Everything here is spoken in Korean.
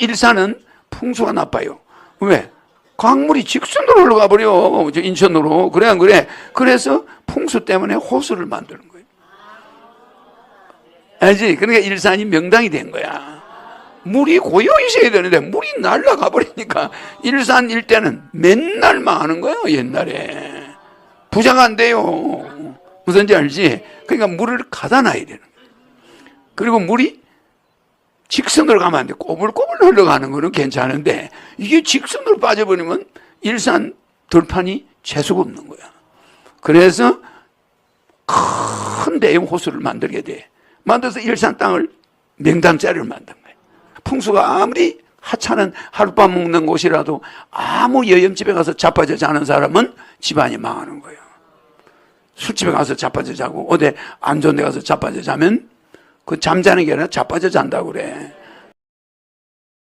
일산은 풍수가 나빠요. 왜? 강물이 직선으로 올라가 버려. 저 인천으로. 그래 안 그래? 그래서 풍수 때문에 호수를 만드는 거예요. 알지? 그러니까 일산이 명당이 된 거야. 물이 고여 있어야 되는데 물이 날라가 버리니까 일산 일대는 맨날 망하는 거예요, 옛날에. 부자가 안 돼요. 무슨지 알지? 그러니까 물을 가다 놔야 되는 거예요. 그리고 물이 직선으로 가면 안 돼. 꼬불꼬불 흘러가는 거는 괜찮은데 이게 직선으로 빠져버리면 일산 들판이 재수가 없는 거야. 그래서 큰 대형 호수를 만들게 돼. 만들어서 일산 땅을 명당짜리를 만든 거야. 풍수가 아무리 하찮은 하룻밤 먹는 곳이라도 아무 여염집에 가서 자빠져 자는 사람은 집안이 망하는 거예요. 술집에 가서 자빠져 자고 어디 안 좋은 데 가서 자빠져 자면 그 잠자는 게 아니라 자빠져 잔다고 그래.